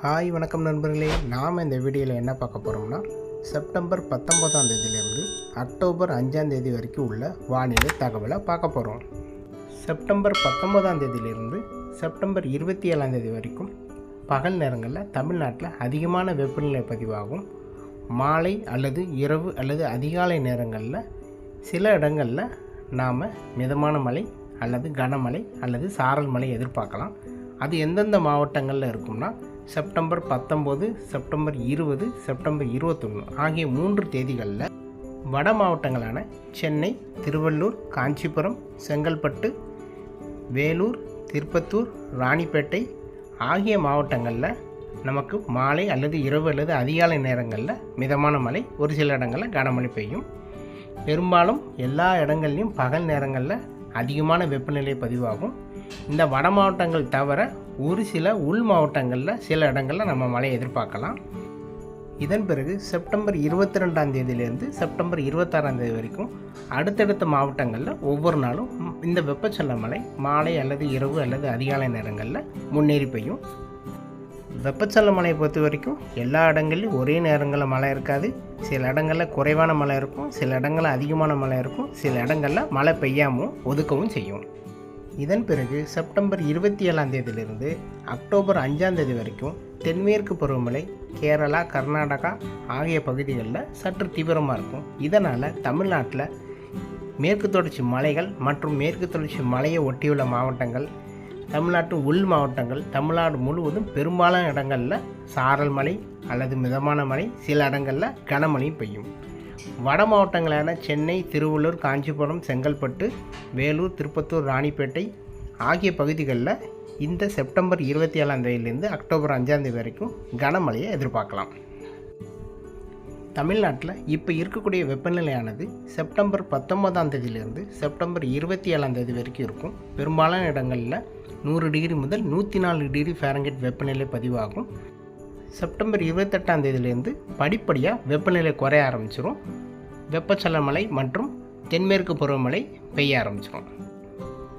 Hi வணக்கம் நண்பர்களே. நாம் இந்த வீடியோவில் என்ன பார்க்க போகிறோம்னா செப்டம்பர் பத்தொன்பதாம் தேதியிலேருந்து அக்டோபர் அஞ்சாம் தேதி வரைக்கும் உள்ள வானிலை தகவலை பார்க்க போகிறோம் செப்டம்பர் பத்தொன்பதாம் தேதியிலிருந்து செப்டம்பர் இருபத்தி ஏழாம் தேதி வரைக்கும் பகல் நேரங்களில் தமிழ்நாட்டில் அதிகமான வெப்பநிலை பதிவாகும். மாலை அல்லது இரவு அல்லது அதிகாலை நேரங்களில் சில இடங்களில் நாம் மிதமான மழை அல்லது கனமழை அல்லது சாரல் மழை எதிர்பார்க்கலாம். அது எந்தெந்த மாவட்டங்களில் இருக்கும்னா செப்டம்பர் பத்தொம்போது செப்டம்பர் இருபது செப்டம்பர் இருபத்தொன்று ஆகிய மூன்று தேதிகளில் வட மாவட்டங்களான சென்னை திருவள்ளூர் காஞ்சிபுரம் செங்கல்பட்டு வேலூர் திருப்பத்தூர் ராணிப்பேட்டை ஆகிய மாவட்டங்களில் நமக்கு மாலை அல்லது இரவு அல்லது அதிகாலை நேரங்களில் மிதமான மழை ஒரு சில இடங்களில் கனமழை பெய்யும். பெரும்பாலும் எல்லா இடங்கள்லையும் பகல் நேரங்களில் அதிகமான வெப்பநிலை பதிவாகும். இந்த வட மாவட்டங்கள் தவிர ஒரு சில உள் மாவட்டங்களில் சில இடங்களில் நம்ம மழை எதிர்பார்க்கலாம். இதன் பிறகு செப்டம்பர் இருபத்தி ரெண்டாம் தேதியிலேருந்து செப்டம்பர் இருபத்தாறாம் தேதி வரைக்கும் அடுத்தடுத்த மாவட்டங்களில் ஒவ்வொரு நாளும் இந்த வெப்பச்சலன மழை மாலை அல்லது இரவு அல்லது அதிகாலை நேரங்களில் முன்னேறி பெய்யும். வெப்பச்சலன மழையை பொறுத்த வரைக்கும் எல்லா இடங்கள்லையும் ஒரே நேரங்களில் மழை இருக்காது. சில இடங்களில் குறைவான மழை இருக்கும் சில இடங்களில் அதிகமான மழை இருக்கும் சில இடங்களில் மழை பெய்யாமல் ஒதுக்கவும் செய்யும். இதன் பிறகு செப்டம்பர் இருபத்தி ஏழாம் தேதியிலிருந்து அக்டோபர் அஞ்சாம் தேதி வரைக்கும் தென்மேற்கு பருவமழை கேரளா கர்நாடகா ஆகிய பகுதிகளில் சற்று தீவிரமாக இருக்கும். இதனால் தமிழ்நாட்டில் மேற்கு தொடர்ச்சி மலைகள் மற்றும் மேற்கு தொடர்ச்சி மலையை ஒட்டியுள்ள மாவட்டங்கள் தமிழ்நாட்டு உள் மாவட்டங்கள் தமிழ்நாடு முழுவதும் பெரும்பாலான இடங்களில் சாரல் மழை அல்லது மிதமான மழை சில இடங்களில் கனமழை பெய்யும். வட மாவட்டங்களான சென்னை திருவள்ளூர் காஞ்சிபுரம் செங்கல்பட்டு வேலூர் திருப்பத்தூர் ராணிப்பேட்டை ஆகிய பகுதிகளில் இந்த செப்டம்பர் இருபத்தி ஏழாம் தேதியிலேருந்து அக்டோபர் அஞ்சாம் தேதி வரைக்கும் கனமழையை எதிர்பார்க்கலாம். தமிழ்நாட்டில் இப்போ இருக்கக்கூடிய வெப்பநிலையானது செப்டம்பர் பத்தொன்பதாம் தேதியிலிருந்து செப்டம்பர் இருபத்தி ஏழாம் தேதி வரைக்கும் இருக்கும். பெரும்பாலான இடங்களில் நூறு டிகிரி முதல் நூற்றி நாலு டிகிரி ஃபேரன்ஹீட் வெப்பநிலை பதிவாகும். செப்டம்பர் இருபத்தெட்டாம் தேதியிலேருந்து படிப்படியாக வெப்பநிலை குறைய ஆரம்பிச்சிரும். வெப்பச்சலமலை மற்றும் தென்மேற்கு பருவமழை பெய்ய ஆரம்பிச்சிரும்.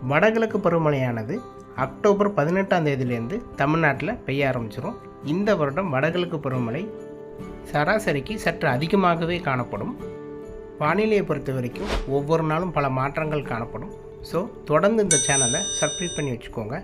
வடகிழக்கு பருவமழையானது அக்டோபர் பதினெட்டாம் தேதியிலேருந்து தமிழ்நாட்டில் பெய்ய ஆரம்பிச்சிரும். இந்த வருடம் வடகிழக்கு பருவமழை சராசரிக்கு சற்று அதிகமாகவே காணப்படும். வானிலையை பொறுத்த வரைக்கும் ஒவ்வொரு நாளும் பல மாற்றங்கள் காணப்படும். ஸோ தொடர்ந்து இந்த சேனலை சப்ஸ்கிரைப் பண்ணி வச்சுக்கோங்க.